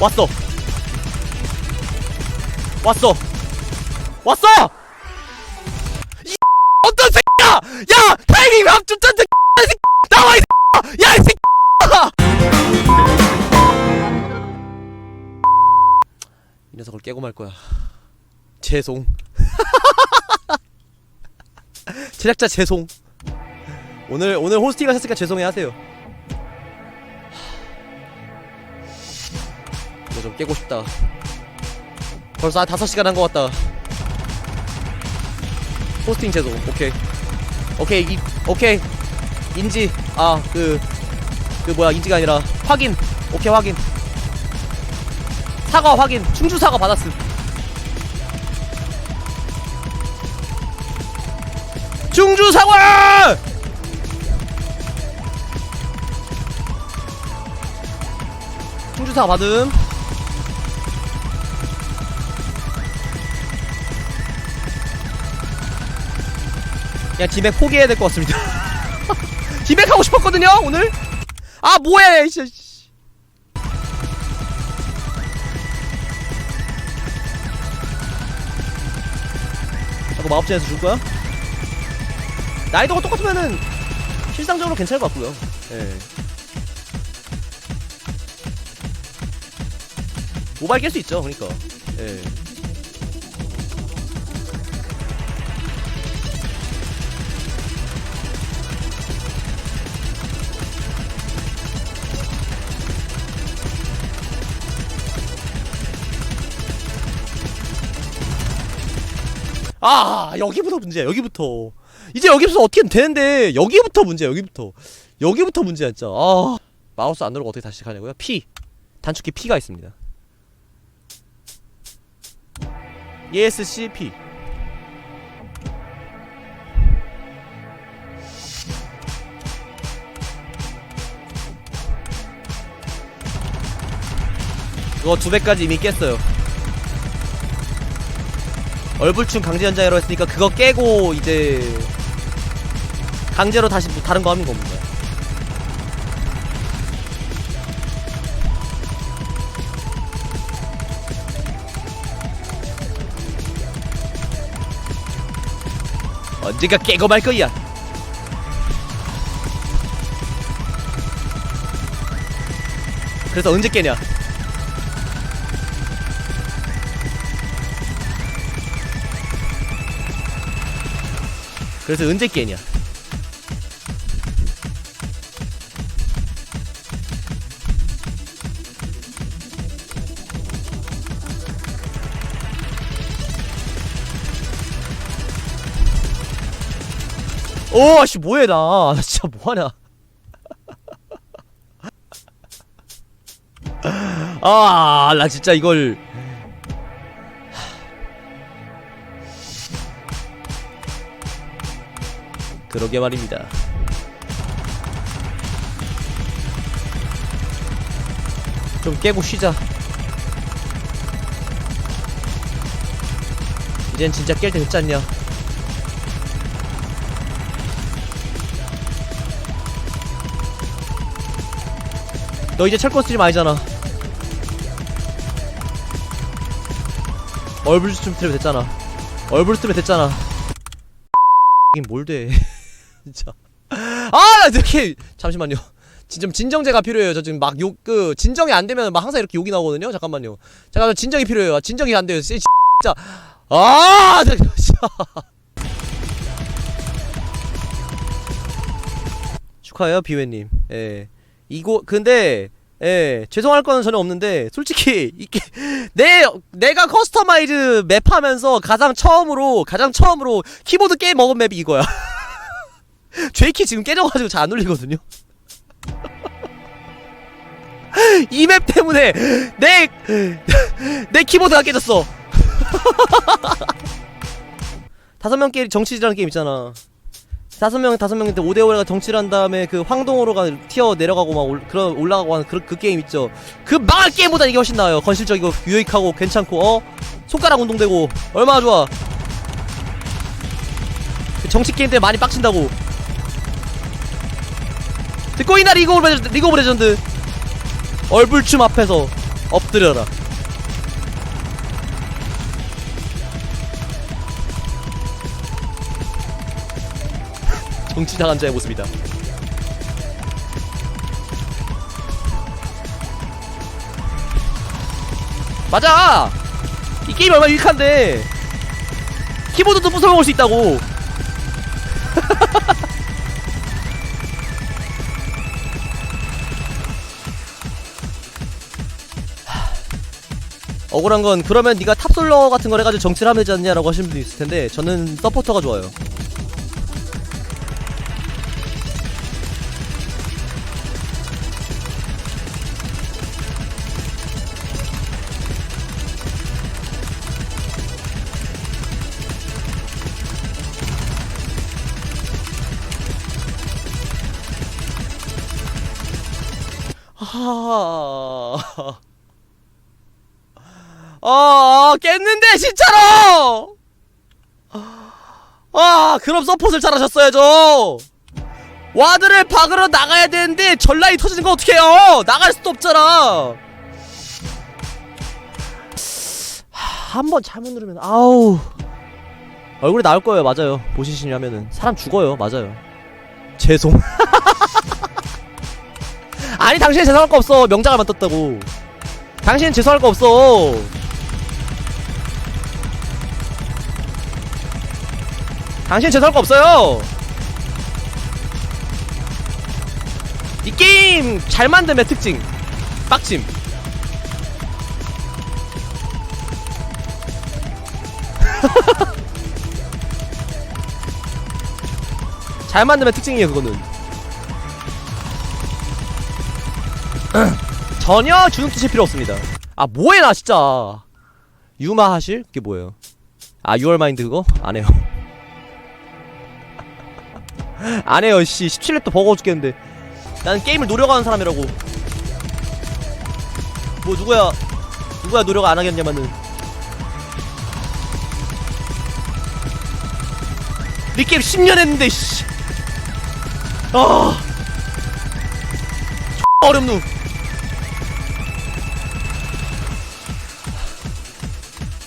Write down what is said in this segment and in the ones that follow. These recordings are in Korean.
왔어. 왔어. 왔어! 이 어떤 새끼야! 야 타이밍 왜합좀 짠데 이 새끼. 나와 이 새끼야! 야이 새끼야! 이 녀석을 깨고 말 거야. 죄송. 제작자 죄송. 오늘 오늘 호스팅을 했으니까 죄송해 하세요 이거 좀 깨고 싶다. 벌써 한 5시간 한 것 같다. 호스팅 제도 오케이. 오케이 이, 오케이. 인지 아그그 뭐야 인지가 아니라 확인. 오케이 확인. 사과 확인. 충주 사과 받았음. 충주 사과! 충주 사과 받음 그냥 디맥 포기해야 될 것 같습니다 디맥 하고 싶었거든요 오늘 아 뭐해 씨. 씨. 자꾸 마법전에서 줄 거야? 나이도가 똑같으면은 실상적으로 괜찮을 것 같고요 예. 모바일 깰 수 있죠 그러니까 예. 아 여기부터 문제야 여기부터. 이제 여기부터 어떻게 되는데 여기부터 문제야 여기부터. 여기부터 문제야 진짜 아 마우스 안 누르고 어떻게 다시 가냐고요? P. 단축키 P가 있습니다. ESC P. 그거 두 배까지 이미 깼어요 얼불충 강제 연장이라고 했으니까 그거 깨고 이제 강제로 다시 뭐 다른 거 하는 겁니다. 언제가 깨고 말 거야. 그래서 언제 깨냐? 그래서 언제 깨냐? 오, 아씨 뭐해 나. 나 진짜 뭐하냐? 아, 나 진짜 이걸 그러게 말입니다. 좀 깨고 쉬자. 이젠 진짜 깰 때 됐지 않냐? 너 이제 철권 스트림 아니잖아. 얼굴 스트림 됐잖아. 얼굴 스트림 됐잖아. 이게 뭘 돼? 진짜. 아, 나 이렇게 잠시만요. 진정 진정제가 필요해요. 저 지금 막 욕 그 진정이 안 되면 막 항상 이렇게 욕이 나오거든요. 잠깐만요. 잠깐 진정이 필요해요. 진정이 안 돼요. 진짜. 아, 나 진짜. 축하해요, 비웨님. 예. 이거 근데 예 죄송할 거는 전혀 없는데 솔직히 이게 내 내가 커스터마이즈 맵 하면서 가장 처음으로 가장 처음으로 키보드 게임 먹은 맵이 이거야. 제이키 지금 깨져가지고 잘안 울리거든요. 이 맵 때문에 내 내 키보드가 깨졌어. 다섯 명 게임 정치질하는 게임 있잖아. 다섯 명 다섯 명인데 5대 5가 정치를 한 다음에 그 황동으로 가 튀어 내려가고 막 올, 그런 올라가고 하는 그, 그 게임 있죠. 그 망할 게임보다 이게 훨씬 나아요. 건실적이고 유익하고 괜찮고 어 손가락 운동되고 얼마나 좋아. 그 정치 게임들 많이 빡친다고. 듣고 있나 리그 오브 레전드, 리그 오브 레전드 얼불춤 앞에서 업 엎드려라. 정치당한 자의 모습이다. 맞아! 이 게임 얼마나 유익한데. 키보드도 부숴먹을 수 있다고 억울한 건 그러면 네가 탑솔러 같은 걸 해가지고 정치를 하면 되지 않냐라고 하시는 분도 있을 텐데 저는 서포터가 좋아요. 하... 아, 깼는데 진짜로. 아, 그럼 서폿을 잘하셨어야죠. 와드를 박으러 나가야 되는데 전라이 터지는 거 어떡해요? 나갈 수도 없잖아. 한 번 잘못 누르면 아우 얼굴이 나올 거예요. 맞아요. 보시시니 하면은 사람 죽어요. 맞아요. 죄송. 아니 당신이 죄송할 거 없어. 명장을 만떴다고. 당신은 죄송할 거 없어. 당신 죄송할 거 없어요. 이 게임 잘 만듦의 특징. 빡침. 잘 만듦의 특징이에요, 그거는. 전혀 주눅 드실 필요 없습니다. 아, 뭐해, 나 진짜. 유마 하실? 그게 뭐예요? 아, 유얼마인드 그거? 안 해요. 안 해요, 씨. 17렙도 버거워 죽겠는데. 나는 게임을 노력하는 사람이라고. 뭐, 누구야, 누구야 노력 안 하겠냐마는. 이 게임 10년 했는데, 씨. 아. 어렵누.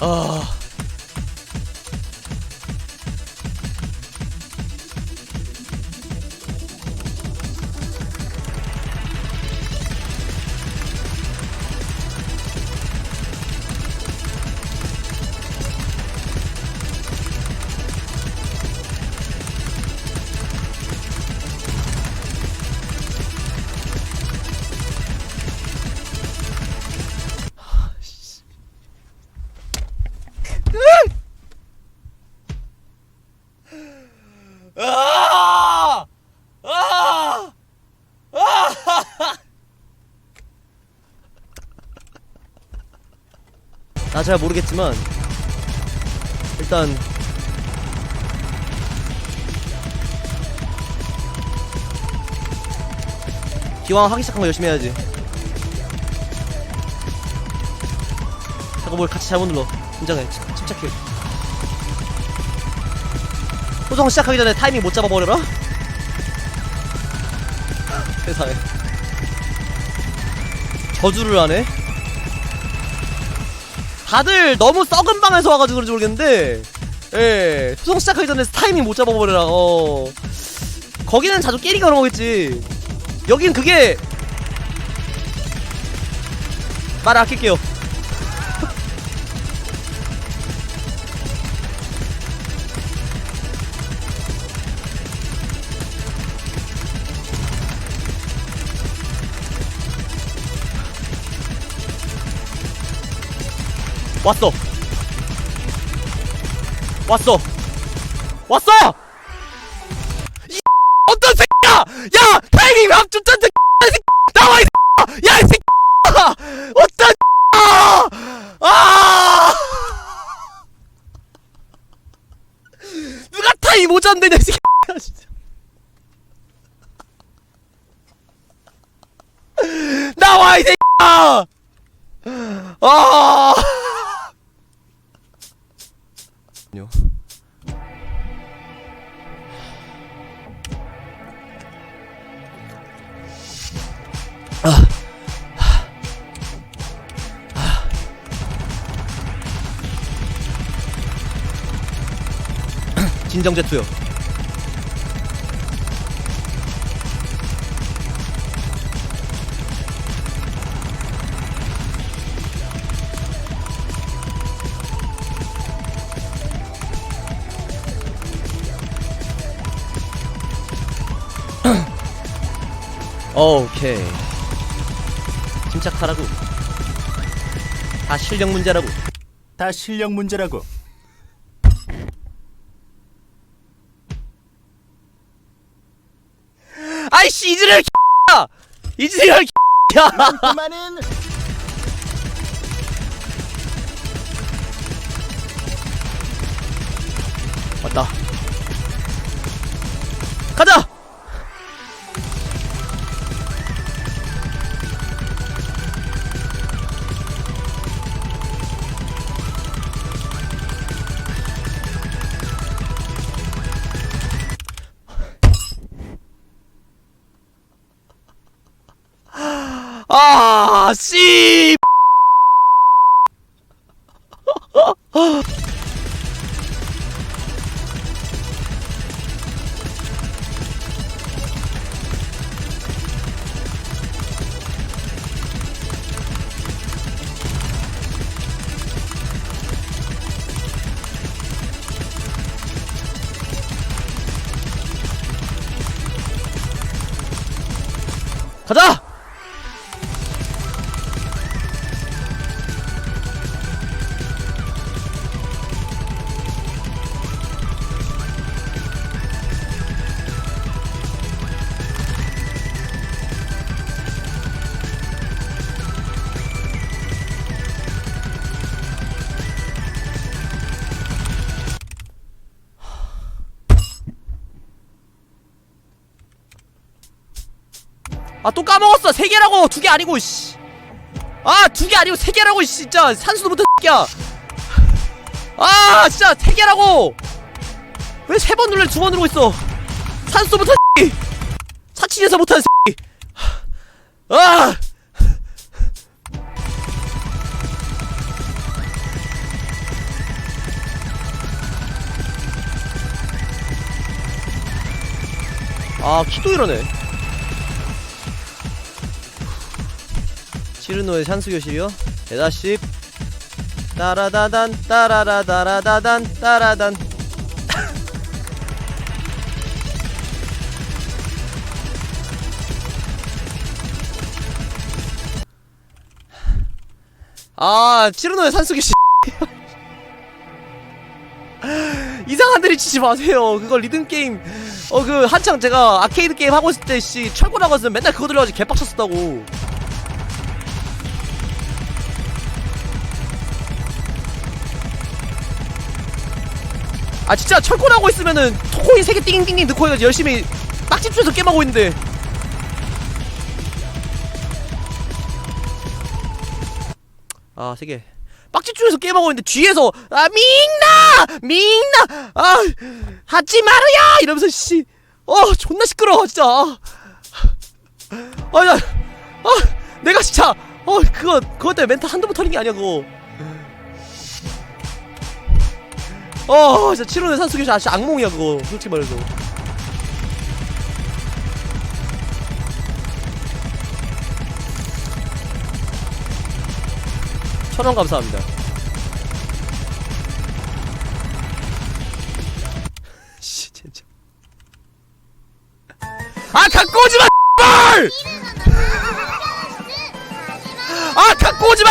아. 아! 나 잘 모르겠지만 일단 기왕 하기 시작한 거 열심히 해야지. 잠깐 뭘 같이 잘못 눌러. 긴장해. 침- 침착해. 소송 시작하기 전에 타이밍 못 잡아버려라? 세상에. 저주를 하네? 다들 너무 썩은 방에서 와가지고 그런지 모르겠는데, 예, 소송 시작하기 전에 타이밍 못 잡아버려라, 어. 거기는 자주 깨리가 그런 거겠지. 여긴 그게, 말을 아낄게요. 왔어. 왔어. 왔어. 이 어떤 새끼야? 야 타이밍? 이 새끼! 나와 이 새끼야! 야이 새끼야! 어떤! 아! 누가 타이밍 못 잡느냐 이 새끼야 진짜. 나와 이 새끼야! 아! 요 진정 제투요. 오케이. 침착하라고. 다 실력 문제라고. 다 실력 문제라고. 아이씨 이즈리얼 야! 이즈리얼 야! 그만은. 왔다. 가자 아, 씨. 아 또 까먹었어 세 개라고 두 개 아니고 씨. 아 두 개 아니고 세 개라고 씨, 진짜 산수도 못한 새끼야. 아 진짜 세 개라고. 왜 세 번 눌러 두번 누르고 있어. 산수도 못한 새끼. 사치에서 못한 새끼. 아. 아 키도 이러네. 시르노의 산수교실이요? 대다십 따라다단 따라라다라다단 따라단. 아 시르노의 산수교실. 이상한 데를 치지 마세요. 그거 리듬게임. 어 그 한창 제가 아케이드 게임 하고 있을 때 씨 철거 나갔으면 맨날 그거 들어가지고 개빡쳤었다고 아 진짜 철권 하고 있으면은 토코인 3개 띵띵띵 넣고 해가지고 열심히 딱 집중해서 게임하고 있는데. 아 3개. 빡 집중해서 게임하고 있는데 뒤에서 아 밍나! 밍나! 아 하지 마루야! 이러면서 씨 어 존나 시끄러워 진짜. 아야 아 내가 진짜 어 그거 그것 때문에 멘탈 한두 번 털린 게 아니야 그거 어 진짜 7호의 산속에서 아주 악몽이야 그거. 솔직히 말해서. 천원 감사합니다. 씨 진짜. 아 갖고 오지마 발! 아 갖고 오지마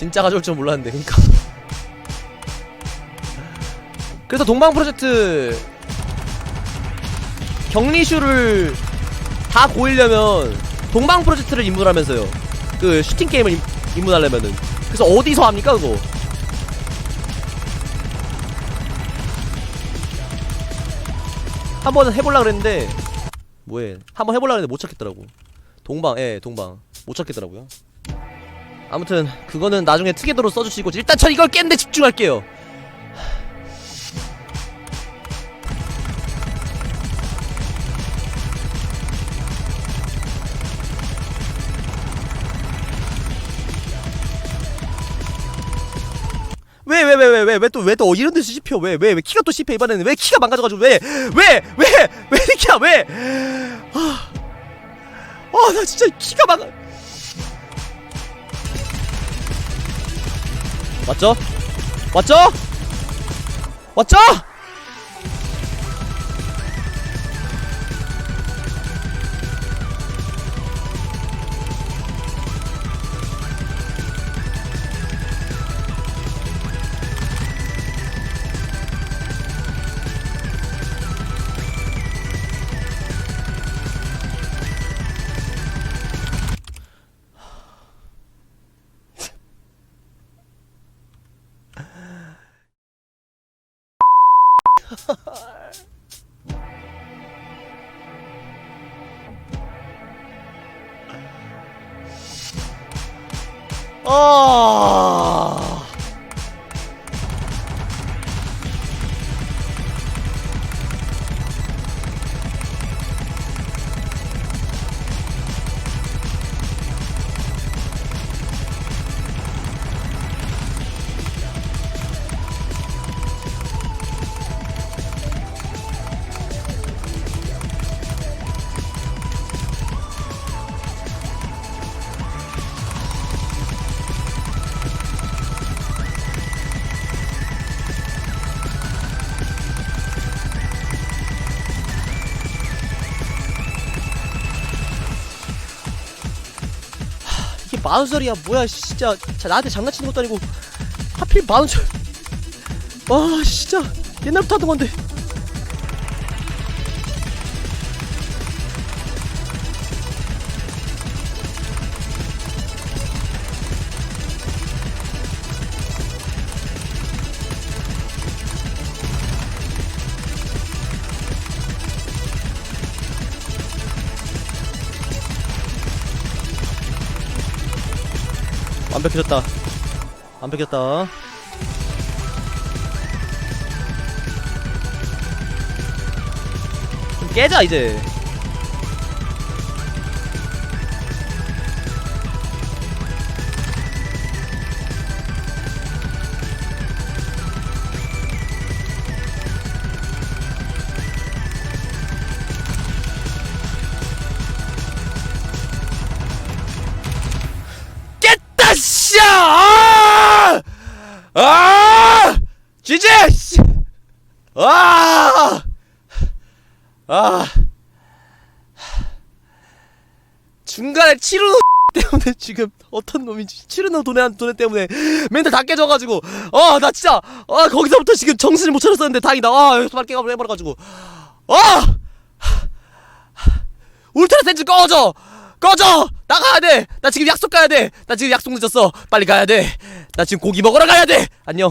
진짜 가져올 줄 몰랐는데 그니까 그래서 동방 프로젝트 격리슈를 다 고이려면 동방 프로젝트를 입문하면서요. 그 슈팅 게임을 입, 입문하려면은. 그래서 어디서 합니까 그거? 한 번은 해볼라 그랬는데 뭐해? 한번 해볼라 그랬는데 못 찾겠더라고. 동방, 예, 동방 못 찾겠더라고요. 아무튼 그거는 나중에 특이도로 써주시고 일단 저 이걸 깼는데 집중할게요. 왜 왜 왜 왜 왜 왜 또 왜 또 이런 데서 씹혀? 왜 왜 왜 키가 또 씹혀? 이번에는 왜 키가 망가져가지고 왜 왜 왜왜 이렇게야 왜 아나 진짜 키가 망가 맞죠? 맞죠? 맞죠 아 만원짜리야. 뭐야 진짜. 자, 나한테 장난치는 것도 아니고 하필 만원짜리 와 진짜. 옛날부터 하던 건데 완벽해졌다. 완벽했다. 좀 깨자 이제 씨야 아! 아! 지지 씨! 아! 아! 중간에 치르노 때문에 지금 어떤 놈인지 치르노 돈에 한 돈에 때문에 멘탈 다 깨져가지고 아 나 진짜 아 거기서부터 지금 정신을 못 차렸었는데 다행이다 아 여기서 바로 깨가 해버려가지고 아 울트라 센즈 꺼져 꺼져! 나가야 돼 나 지금 약속 가야 돼 나 지금 약속 늦었어. 빨리 가야 돼 나 지금 고기 먹으러 가야 돼! 안녕